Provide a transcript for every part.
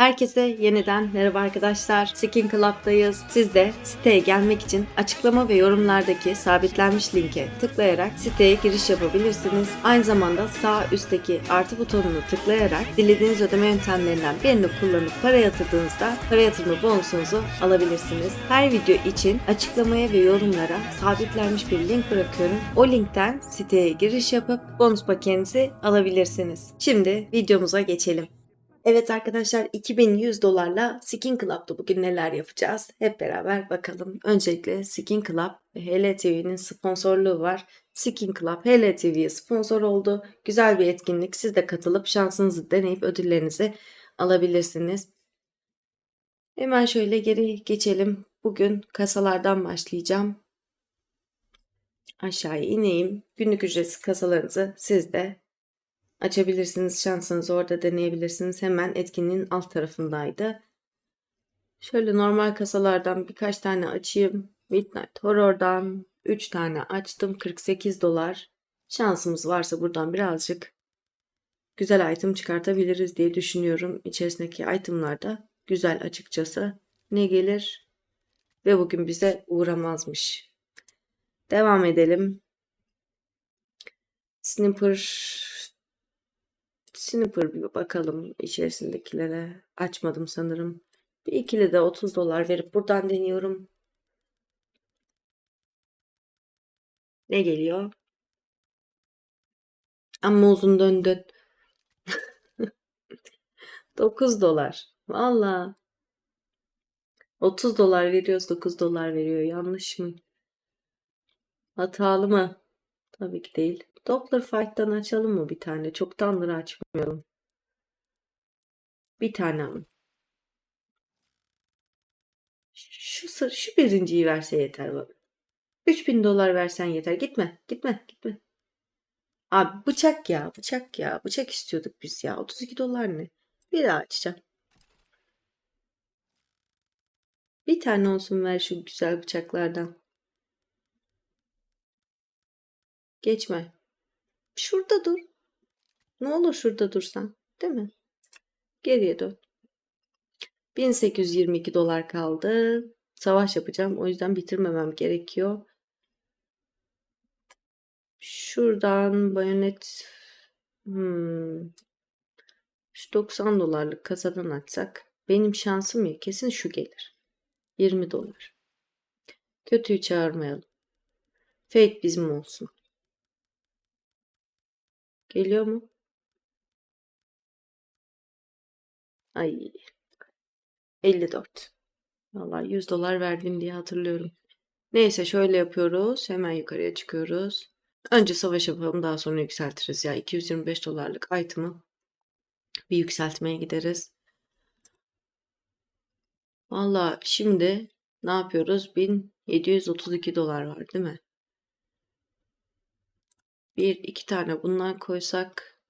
Herkese yeniden merhaba arkadaşlar. Skin Club'dayız. Siz de siteye gelmek için açıklama ve yorumlardaki sabitlenmiş linke tıklayarak siteye giriş yapabilirsiniz. Aynı zamanda sağ üstteki artı butonunu tıklayarak dilediğiniz ödeme yöntemlerinden birini kullanıp para yatırdığınızda para yatırma bonusunuzu alabilirsiniz. Her video için açıklamaya ve yorumlara sabitlenmiş bir link bırakıyorum. O linkten siteye giriş yapıp bonus paketinizi alabilirsiniz. Şimdi videomuza geçelim. Evet arkadaşlar 2100 dolarla Skin Club'da bugün neler yapacağız? Hep beraber bakalım. Öncelikle Skin Club ve HLTV'nin sponsorluğu var. Skin Club HLTV'ye sponsor oldu. Güzel bir etkinlik. Siz de katılıp şansınızı deneyip ödüllerinizi alabilirsiniz. Hemen şöyle geri geçelim. Bugün kasalardan başlayacağım. Aşağıya ineyim. Günlük ücretsiz kasalarınızı siz de açabilirsiniz. Şansınızı orada deneyebilirsiniz. Hemen etkinliğin alt tarafındaydı. Şöyle normal kasalardan birkaç tane açayım. Midnight Horror'dan 3 tane açtım. 48 dolar. Şansımız varsa buradan birazcık güzel item çıkartabiliriz diye düşünüyorum. İçerisindeki itemlar da güzel açıkçası. Ne gelir? Ve bugün bize uğramazmış. Devam edelim. Snipper Snipper bir bakalım içerisindekilere. Açmadım sanırım. Bir ikili de 30 dolar verip buradan deniyorum. Ne geliyor? Amma uzun döndün. 9 dolar. Valla. 30 dolar veriyoruz 9 dolar veriyor. Yanlış mı? Hatalı mı? Tabii ki değil. Doppler Fight'tan açalım mı bir tane? Çoktandır açmıyorum. Bir tane mi? Şu, sır- şu birinciyi verse yeter bak. 3000 dolar versen yeter. Gitme, gitme, gitme. Abi bıçak ya, bıçak ya. Bıçak istiyorduk biz ya. 32 dolar ne? Bir daha açacağım. Bir tane olsun ver şu güzel bıçaklardan. Geçme. Şurada dur. Ne olur şurada dursan. Değil mi? Geriye dön. 1822 dolar kaldı. Savaş yapacağım. O yüzden bitirmemem gerekiyor. Şuradan bayonet hmm. Şu 90 dolarlık kasadan açsak benim şansım ya kesin şu gelir. 20 dolar. Kötüyü çağırmayalım. Fate bizim olsun. Geliyor mu? Ay. 54. Vallahi 100 dolar verdim diye hatırlıyorum. Neyse şöyle yapıyoruz. Hemen yukarıya çıkıyoruz. Önce savaş yapalım daha sonra yükseltiriz ya. 225 dolarlık item'ı bir yükseltmeye gideriz. Valla şimdi ne yapıyoruz? 1732 dolar var değil mi? Bir iki tane bundan koysak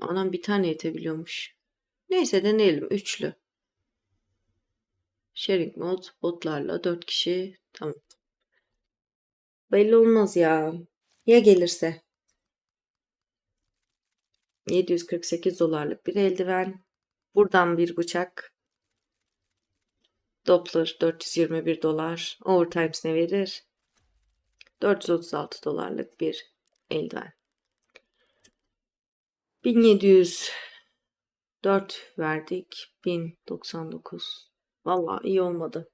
anam bir tane yetebiliyormuş. Neyse deneyelim. Üçlü. Sharing mode botlarla dört kişi. Tamam. Belli olmaz ya. Ya gelirse? 748 dolarlık bir eldiven. Buradan bir bıçak. Doppler 421 dolar. Overtimes ne verir? 436 dolarlık bir eldiven. 1704 verdik. 1099. Vallahi iyi olmadı.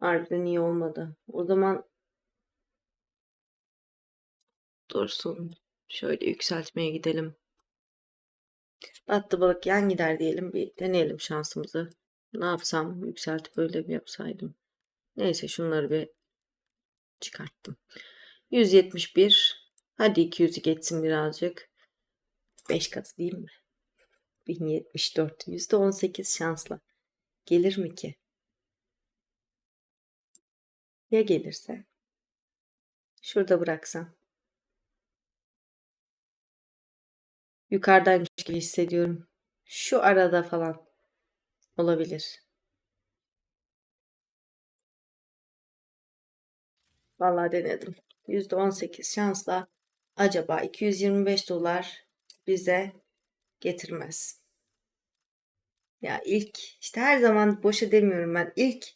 Harbiden iyi olmadı. O zaman dursun. Şöyle yükseltmeye gidelim. Battı balık yan gider diyelim. Bir deneyelim şansımızı. Ne yapsam yükseltip böyle mi yapsaydım. Neyse şunları bir çıkarttım. 171. Hadi 200'ü geçsin birazcık. 5 katı değil mi? 1074. %18 şansla. Gelir mi ki? Ya gelirse? Şurada bıraksam. Yukarıdaymış gibi hissediyorum. Şu arada falan olabilir. Vallahi denedim. %18 şansla acaba 225 dolar bize getirmez. Ya ilk işte her zaman boşa demiyorum ben. İlk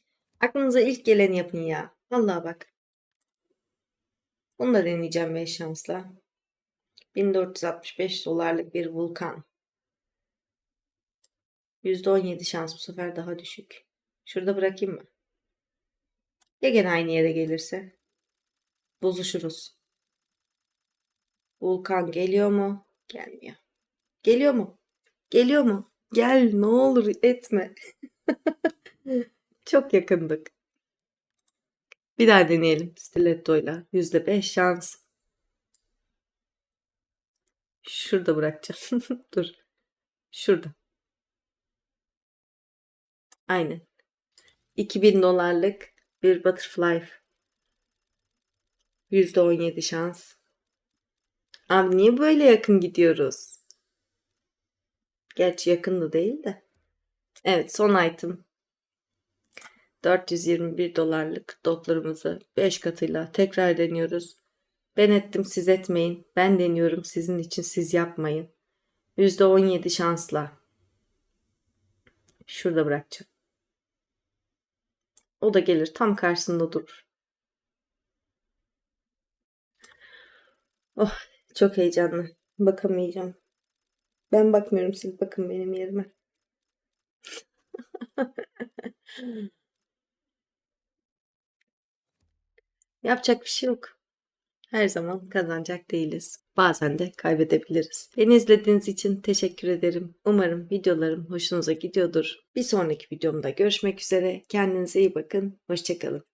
aklınıza ilk geleni yapın ya. Vallahi bak. Bunu da deneyeceğim 5 şansla. 1465 dolarlık bir vulkan. %17 şans bu sefer daha düşük. Şurada bırakayım mı? Ya gene aynı yere gelirse? Bozuşuruz. Vulkan geliyor mu? Gelmiyor. Geliyor mu? Geliyor mu? Gel ne olur etme. Çok yakındık. Bir daha deneyelim stilettoyla. %5 şans. Şurada bırakacağım. Dur. Şurada. Aynen. 2000 dolarlık bir butterfly. %17 şans. Abi niye böyle yakın gidiyoruz? Gerçi yakın da değil de. Evet son item. 421 dolarlık dotlarımızı 5 katıyla tekrar deniyoruz. Ben ettim siz etmeyin. Ben deniyorum sizin için siz yapmayın. %17 şansla. Şurada bırakacağım. O da gelir tam karşısında durur. Oh çok heyecanlı. Bakamayacağım. Ben bakmıyorum siz bakın benim yerime. Yapacak bir şey yok. Her zaman kazanacak değiliz. Bazen de kaybedebiliriz. Beni izlediğiniz için teşekkür ederim. Umarım videolarım hoşunuza gidiyordur. Bir sonraki videomda görüşmek üzere. Kendinize iyi bakın. Hoşçakalın.